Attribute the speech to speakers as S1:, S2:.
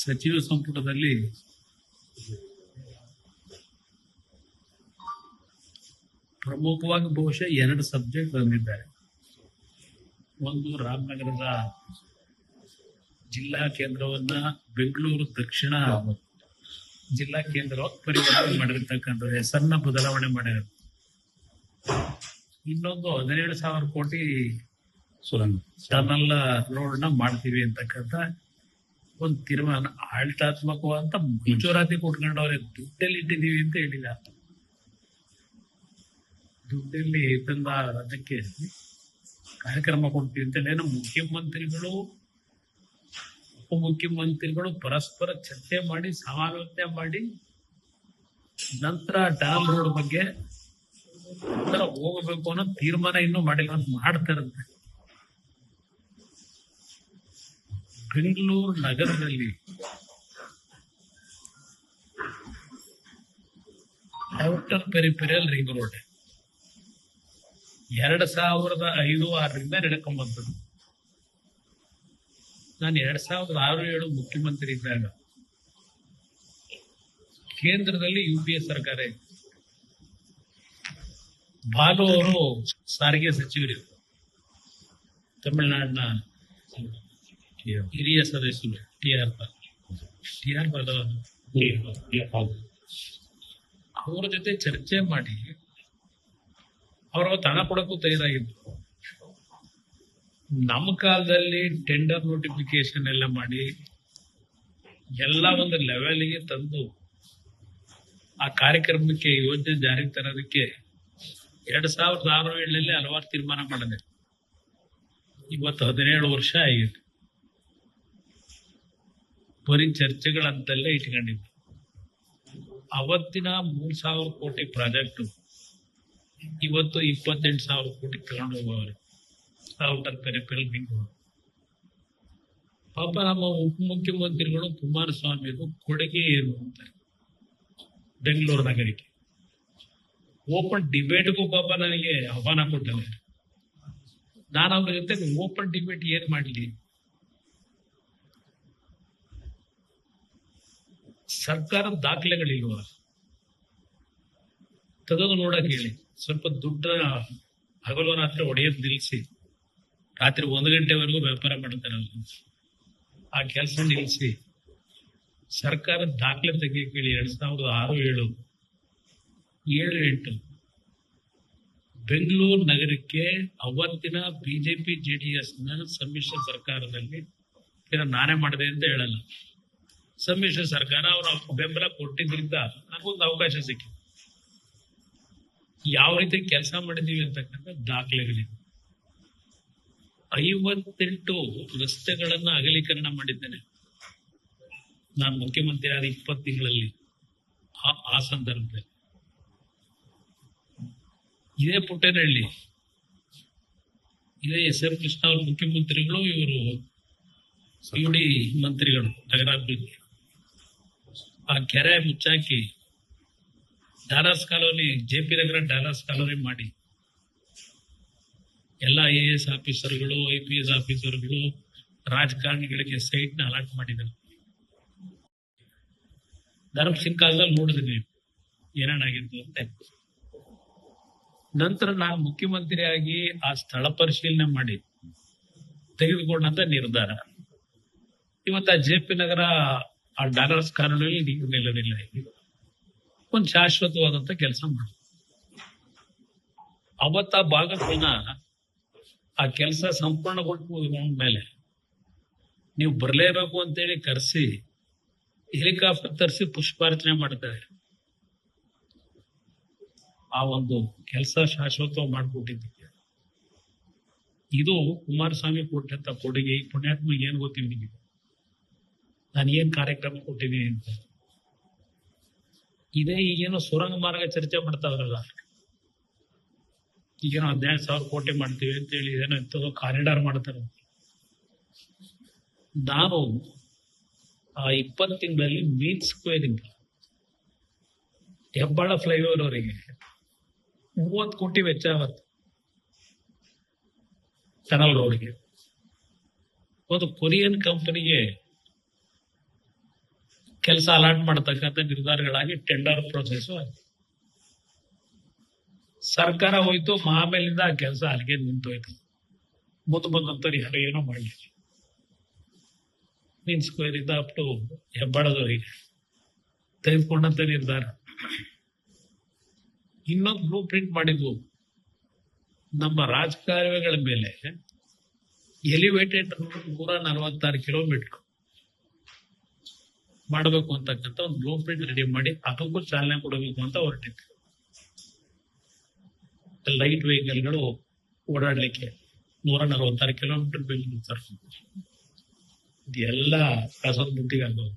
S1: ಸಚಿವ ಸಂಪುಟದಲ್ಲಿ ಪ್ರಮುಖವಾಗಿ ಬಹುಶಃ ಎರಡು ಸಬ್ಜೆಕ್ಟ್ ಬಂದಿದ್ದಾರೆ. ಒಂದು ರಾಮನಗರದ ಜಿಲ್ಲಾ ಕೇಂದ್ರವನ್ನ ಬೆಂಗಳೂರು ದಕ್ಷಿಣ ಜಿಲ್ಲಾ ಕೇಂದ್ರ ಪರಿವರ್ತನೆ ಮಾಡಿರ್ತಕ್ಕಂಥದ್ದು ಹೆಸರನ್ನ ಬದಲಾವಣೆ ಮಾಡಿರೋದು. ಇನ್ನೊಂದು ಹದಿನೇಳು ಸಾವಿರ ಕೋಟಿ
S2: ಸುರಂಗ.
S1: ಟನಲ್ ರೋಡ್ನ ಮಾಡ್ತೀವಿ ಅಂತಕ್ಕಂಥ ಒಂದು ತೀರ್ಮಾನ ಆಡಳಿತಾತ್ಮಕವಾದಂತ ಮಂಜೂರಾತಿ ಕೊಟ್ಕೊಂಡವ್ರೆ ದುಡ್ಡಲ್ಲಿ ಇಟ್ಟಿದೀವಿ ಅಂತ ಹೇಳಿಲ್ಲ. ದುಡ್ಡಲ್ಲಿ ತಂದ ಅದಕ್ಕೆ ಕಾರ್ಯಕ್ರಮ ಕೊಡ್ತೀವಿ ಅಂತ ಏನೋ ಮುಖ್ಯಮಂತ್ರಿಗಳು, ಉಪಮುಖ್ಯಮಂತ್ರಿಗಳು ಪರಸ್ಪರ ಚರ್ಚೆ ಮಾಡಿ, ಸಮಾಲೋಚನೆ ಮಾಡಿ, ನಂತರ ಡ್ಯಾಮ್ ರೋಡ್ ಬಗ್ಗೆ ಹೋಗಬೇಕು ಅನ್ನೋ ತೀರ್ಮಾನ ಇನ್ನೂ ಮಾಡಿಲ್ಲ ಅಂತ ಮಾಡ್ತಾರಂತೆ ಬೆಂಗಳೂರು ನಗರದಲ್ಲಿ ಔಟರ್ ಪೆರಿಪೆರಿಯಲ್ ರಿಂಗ್ ರೋಡ್ ಎರಡ್ ಸಾವಿರದ ಐದು ಆರರಿಂದ ನಡ್ಕೊಂಡ್ಬಂತದ್ದು ನಾನು ಎರಡ್ ಸಾವಿರದ ಆರು ಏಳು ಮುಖ್ಯಮಂತ್ರಿ ಇದ್ದಾಗ ಕೇಂದ್ರದಲ್ಲಿ ಯು ಪಿ ಎ ಸರ್ಕಾರ ಇತ್ತು. ಬಾಲು ಅವರು ಸಾರಿಗೆ ಸಚಿವರು ತಮಿಳುನಾಡಿನ ಹಿರಿಯ ಸದಸ್ಯರು ಟಿ ಆರ್ ಟಿ ಆರ್ ಅವ್ರ ಜೊತೆ ಚರ್ಚೆ ಮಾಡಿ ಅವರು ತನ ಕೊಡಕ್ಕೂ ತಯಾರಾಗಿದ್ರು. ನಮ್ಮ ಕಾಲದಲ್ಲಿ ಟೆಂಡರ್ ನೋಟಿಫಿಕೇಶನ್ ಎಲ್ಲ ಮಾಡಿ ಎಲ್ಲ ಒಂದು ಲೆವೆಲ್ಗೆ ತಂದು ಆ ಕಾರ್ಯಕ್ರಮಕ್ಕೆ ಯೋಜನೆ ಜಾರಿಗೆ ತರೋದಕ್ಕೆ ಎರಡ್ ಸಾವಿರದ ಆರು ಏಳಲ್ಲಿ ಹಲವಾರು ತೀರ್ಮಾನ ಮಾಡಿದೆ. ಇವತ್ತು ಹದಿನೇಳು ವರ್ಷ ಆಗಿದೆ. ಬರೀ ಚರ್ಚೆಗಳಂತಲ್ಲೇ ಇಟ್ಕೊಂಡಿದ್ರು ಅವತ್ತಿನ ಮೂರ್ ಸಾವಿರ ಕೋಟಿ ಪ್ರಾಜೆಕ್ಟ್, ಇವತ್ತು ಇಪ್ಪತ್ತೆಂಟು ಸಾವಿರ ಕೋಟಿ ತಗೊಂಡು ಔಟರ್ ಪೆರಿಪೆರಲ್ ಬಿಂಗ್ ಪಾಪ ನಮ್ಮ ಉಪಮುಖ್ಯಮಂತ್ರಿಗಳು ಕುಮಾರಸ್ವಾಮಿಗೂ ಕೊಡುಗೆ ಏನು ಅಂತಾರೆ ಬೆಂಗಳೂರು ನಗರಿಗೆ ಓಪನ್ ಡಿಬೇಟ್ಗೂ ಪಾಪ ನನಗೆ ಆಹ್ವಾನ ಕೊಟ್ಟವ್ರೆ. ನಾನು ಅವ್ರ ಜೊತೆ ಓಪನ್ ಡಿಬೇಟ್ ಏನ್ ಮಾಡ್ಲಿ? ಸರ್ಕಾರದ ದಾಖಲೆಗಳಿಲ್ವ? ತೆಗೆದು ನೋಡಕ್ ಹೇಳಿ. ಸ್ವಲ್ಪ ದುಡ್ಡ ಹಗಲು ರಾತ್ರಿ ಒಡೆಯೋದು ನಿಲ್ಲಿಸಿ ರಾತ್ರಿ ಒಂದು ಗಂಟೆವರೆಗೂ ವ್ಯಾಪಾರ ಮಾಡ್ತಾರೆ. ಆ ಕೆಲಸ ನಿಲ್ಸಿ. ಸರ್ಕಾರದ ದಾಖಲೆ ತೆಗಿಯಕ್ ಹೇಳಿ ಎರಡ್ ಸಾವಿರದ ಆರು ಏಳು ಏಳು ಎಂಟು. ಬೆಂಗಳೂರು ನಗರಕ್ಕೆ ಅವತ್ತಿನ ಬಿಜೆಪಿ ಜೆಡಿಎಸ್ನ ಸಮ್ಮಿಶ್ರ ಸರ್ಕಾರದಲ್ಲಿ ನಾನೇ ಮಾಡಿದೆ ಅಂತ ಹೇಳಲ್ಲ. ಸಮ್ಮಿಶ್ರ ಸರ್ಕಾರ ಅವರ ಬೆಂಬಲ ಕೊಟ್ಟಿದ್ರಿಂದ ನಮಗೊಂದು ಅವಕಾಶ ಸಿಕ್ಕಿತು ಯಾವ ರೀತಿ ಕೆಲಸ ಮಾಡಿದೀವಿ ಅಂತಕ್ಕಂಥ ದಾಖಲೆಗಳಿವೆ. ಐವತ್ತೆಂಟು ರಸ್ತೆಗಳನ್ನ ಅಗಲೀಕರಣ ಮಾಡಿದ್ದೇನೆ. ನಾನು ಮುಖ್ಯಮಂತ್ರಿ ಆದ ಇಪ್ಪತ್ತು ತಿಂಗಳಲ್ಲಿ ಆ- ಸಂದರ್ಭದಲ್ಲಿ. ಇದೇ ಪುಟ್ಟೇನಹಳ್ಳಿ. ಇದೇ ಎಸ್ ಎಂ ಕೃಷ್ಣ ಅವರು ಮುಖ್ಯಮಂತ್ರಿಗಳು ಇವರು ಡಿ ಮಂತ್ರಿಗಳು, ನಗರಾಭಿವೃದ್ಧಿ. ಆ ಕೆರೆ ಮುಚ್ಚಾಕಿ dollars colony J P Nagar dollars colony ಮಾಡಿ. ಎಲ್ಲ ಐ ಎ ಎಸ್ ಆಫೀಸರ್ಗಳು ಐ ಪಿ ಎಸ್ ಆಫೀಸರ್ಗಳು ರಾಜಕಾರಣಿಗಳಿಗೆ ಸೈಟ್ನ ಅಲಾಟ್ ಮಾಡಿದರು ಧರ್ಮ ಸಿಂಗ್ ಕಾಲದಲ್ಲಿ ನೋಡಿದ್ರಿ ಏನೇನಾಗಿತ್ತು ಅಂತ. ನಂತರ ನಾನು ಮುಖ್ಯಮಂತ್ರಿಯಾಗಿ ಆ ಸ್ಥಳ ಪರಿಶೀಲನೆ ಮಾಡಿ ತೆಗೆದುಕೊಂಡಂತ ನಿರ್ಧಾರ. ಇವತ್ತು ಆ ಜೆ ಪಿ ನಗರ ಆ ಡಾಲರ್ಸ್ ಕಾರಣದಲ್ಲಿ ನೀರು ನಿಲ್ಲಲಿಲ್ಲ ಒಂದು ಶಾಶ್ವತವಾದಂತ ಕೆಲಸ ಮಾಡಿ. ಅವತ್ತ ಜನ ಆ ಕೆಲಸ ಮೇಲೆ ನೀವು ಬರಲೇಬೇಕು ಅಂತೇಳಿ ಕರೆಸಿ, ಹೆಲಿಕಾಪ್ಟರ್ ತರಿಸಿ ಪುಷ್ಪಾರ್ಚನೆ ಮಾಡ್ತಾರೆ. ಆ ಒಂದು ಕೆಲಸ ಶಾಶ್ವತ ಮಾಡಿಕೊಟ್ಟಿದ್ದಕ್ಕೆ. ಇದು ಕುಮಾರಸ್ವಾಮಿ ಕೊಟ್ಟಂತ ಕೊಡುಗೆ ಪುಣ್ಯಾತ್ಮ ಏನ್ ನಿಮಗೆ. ನಾನು ಏನ್ ಕಾರ್ಯಕ್ರಮ ಕೊಟ್ಟಿದ್ದೀನಿ ಅಂತ. ಇದೇ ಈಗೇನೋ ಸುರಂಗ ಮಾರ್ಗ ಚರ್ಚೆ ಮಾಡ್ತಾವ್ರಲ್ಲ ಈಗೇನೋ ಹದಿನೈದು ಸಾವಿರ ಕೋಟಿ ಮಾಡ್ತೀವಿ ಅಂತೇಳಿ ಏನೋ ಎಂತದೋ ಕಾರಿಡಾರ್ ಮಾಡ್ತಾರೆ. ನಾನು ಆ ಇಪ್ಪತ್ತು ತಿಂಗಳಲ್ಲಿ ಮೀನ್ ಸ್ಕ್ವೇರಿಂಗ್, ಹೆಬ್ಬಾಳ ಫ್ಲೈಓವರ್ ಅವರಿಗೆ ಮೂವತ್ತು ಕೋಟಿ ವೆಚ್ಚ ಆವತ್ತು ಟನಲ್ ರೋಡ್ಗೆ ಒಂದು ಕೊರಿಯನ್ ಕಂಪನಿಗೆ ಕೆಲಸ ಅಲಾಟ್ ಮಾಡತಕ್ಕಂಥ ನಿರ್ಧಾರಗಳಾಗಿ ಟೆಂಡರ್ ಪ್ರೊಸೆಸ್ ಆಯ್ತು. ಸರ್ಕಾರ ಹೋಯ್ತು ಆಮೇಲಿಂದ ಆ ಕೆಲಸ ಅಲ್ಲಿಗೆ ನಿಂತೋಯ್ತು. ಮುಂದೆ ಬಂದಂತವ್ರು ಯಾರು ಏನೋ ಮಾಡಲಿಲ್ಲ. ಮೀನ್ ಸ್ಕ್ವೇರ್ ಇಂದ ಅಪ್ ಟು ಹೆಬ್ಬಾಳದವರಿಗೆ. ತೆಗೆದುಕೊಂಡಂತ ನಿರ್ಧಾರ. ಇನ್ನೊಂದು ಬ್ಲೂ ಪ್ರಿಂಟ್ ಮಾಡಿದ್ವು. ನಮ್ಮ ರಾಜಕಾರ್ಯಗಳ ಮೇಲೆ ಎಲಿವೇಟೆಡ್ ನೂರ ನಲವತ್ತಾರು ಕಿಲೋಮೀಟರ್ ಮಾಡಬೇಕು ಅಂತಕ್ಕಂಥ ಒಂದು ಬ್ಲೂ ಪ್ರಿಂಟ್ ರೆಡಿ ಮಾಡಿ ಅದಕ್ಕೂ ಚಾಲನೆ ಕೊಡಬೇಕು ಅಂತ ಹೊರಟಿತ್ತು ಲೈಟ್ ವೆಹಿಕಲ್ಗಳು ಓಡಾಡಲಿಕ್ಕೆ ನೂರ ನಲವತ್ತಾರು ಕಿಲೋಮೀಟರ್ ಬೆಂಗಳೂರು ತರ್ಕೊಂಡು ಇದೆಲ್ಲ ಕಸದ ಬುಟ್ಟಿಗೆ ಆಗೋದು